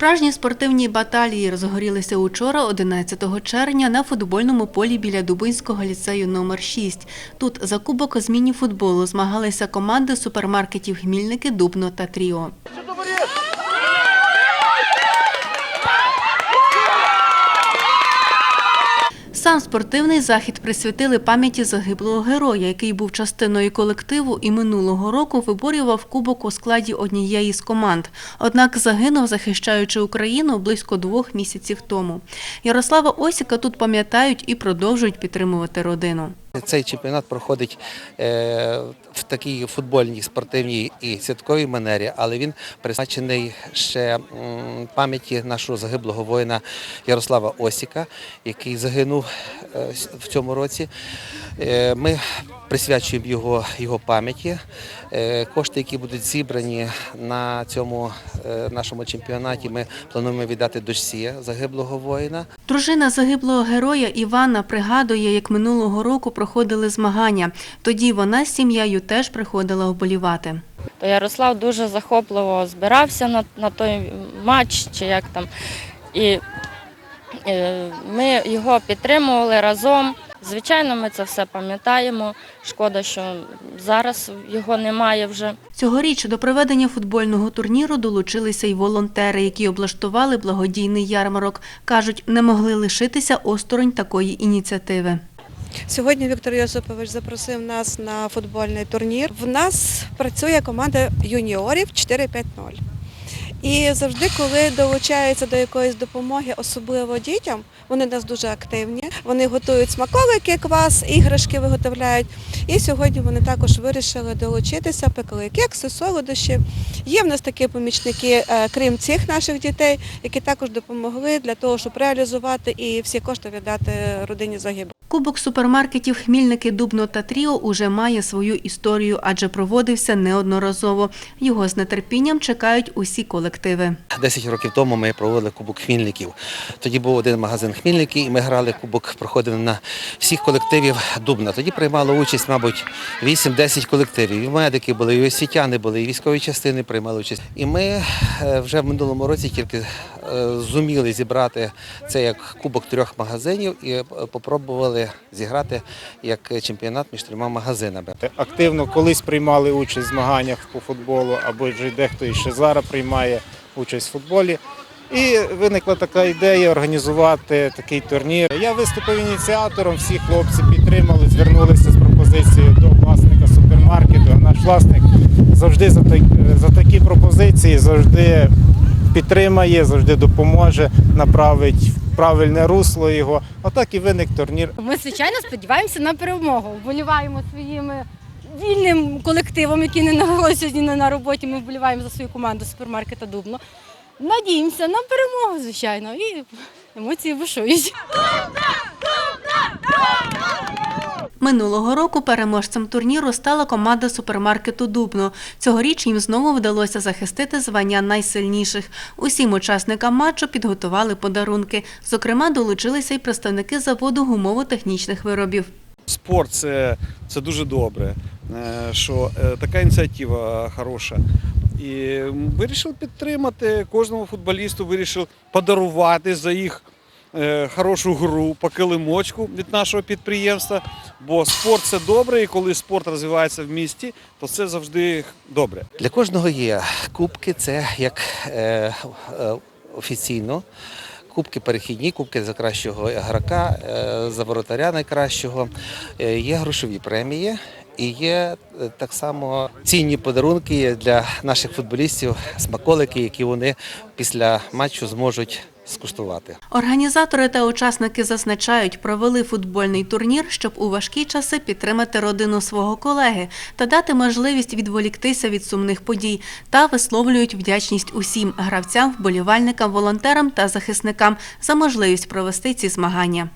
Справжні спортивні баталії розгорілися учора, 11 червня, на футбольному полі біля Дубинського ліцею номер 6 Тут за кубок з міні-футболу змагалися команди супермаркетів Хмільники, Дубно та Тріо. Сам спортивний захід присвятили пам'яті загиблого героя, який був частиною колективу і минулого року виборював кубок у складі однієї з команд. Однак загинув, захищаючи Україну близько двох місяців тому. Ярослава Осіка тут пам'ятають і продовжують підтримувати родину. Цей чемпіонат проходить е, в такій футбольній, спортивній і святковій манері, але він призначений ще пам'яті нашого загиблого воїна Ярослава Осіка, який загинув е, в цьому році. Е, Ми присвячуємо його, його пам'яті. Кошти, які будуть зібрані на цьому нашому чемпіонаті, ми плануємо віддати дочці загиблого воїна. Дружина загиблого героя Івана пригадує, як минулого року проходили змагання. Тоді вона з сім'єю теж приходила вболівати. То Ярослав дуже захопливо збирався на, на той матч, чи як там. І е, ми його підтримували разом. Звичайно, ми це все пам'ятаємо. Шкода, що зараз його немає вже. Цьогоріч до проведення футбольного турніру долучилися й волонтери, які облаштували благодійний ярмарок. Кажуть, не могли лишитися осторонь такої ініціативи. Сьогодні Віктор Йосипович запросив нас на футбольний турнір. В нас працює команда юніорів 4-5-0. І завжди, коли долучаються до якоїсь допомоги, особливо дітям, вони нас дуже активні. Вони готують смаколики, квас, іграшки виготовляють. І сьогодні вони також вирішили долучитися, пекли кекси, солодощі. Є в нас такі помічники, е, крім цих наших дітей, які також допомогли для того, щоб реалізувати і всі кошти віддати родині загиблих. Кубок супермаркетів Хмільники, Дубно та Тріо уже має свою історію, адже проводився неодноразово. Його з нетерпінням чекають усі колективи. 10 років тому ми проводили Кубок Хмільників. Тоді був один магазин Хмільники, і ми грали Кубок, проходили на всіх колективів Дубна. Тоді приймало участь, мабуть, 8-10 колективів. І медики були, і освітяни були, і військові частини приймали участь. І ми е, вже в минулому році тільки зуміли зібрати це як кубок трьох магазинів і е, попробували зіграти як чемпіонат між трьома магазинами. Активно колись приймали участь в змаганнях по футболу, або ж дехто ще зараз приймає участь в футболі. І виникла така ідея організувати такий турнір. Я виступив ініціатором, всі хлопці підтримали, звернулися з пропозицією до власника супермаркету. А наш власник завжди за такі пропозиції завжди підтримає, завжди допоможе, направить в правильне русло його. Отак і виник турнір. Ми звичайно сподіваємося на перемогу. Вболіваємо своїм вільним колективом, який не наголосив сьогодні на роботі. Ми вболіваємо за свою команду супермаркета Дубно. Надіємося на перемогу, звичайно, і емоції бушують. Минулого року переможцем турніру стала команда супермаркету Дубно. Цьогоріч їм знову вдалося захистити звання найсильніших. Усім учасникам матчу підготували подарунки. Зокрема, долучилися й представники заводу гумово-технічних виробів. Спорт це, це дуже добре, е, що е, така ініціатива хороша. І вирішив підтримати кожному футболісту, вирішив подарувати за їх хорошу гру по килимочку від нашого підприємства. Бо спорт це добре, і коли спорт розвивається в місті, то це завжди добре. Для кожного є кубки, це як е, е, офіційно. Кубки перехідні, кубки за кращого гравця, е, за воротаря найкращого. Е, Є грошові премії і є е, так само цінні подарунки для наших футболістів, смаколики, які вони після матчу зможуть скуштувати. Організатори та учасники зазначають, провели футбольний турнір, щоб у важкі часи підтримати родину свого колеги та дати можливість відволіктися від сумних подій та висловлюють вдячність усім гравцям, вболівальникам, волонтерам та захисникам за можливість провести ці змагання.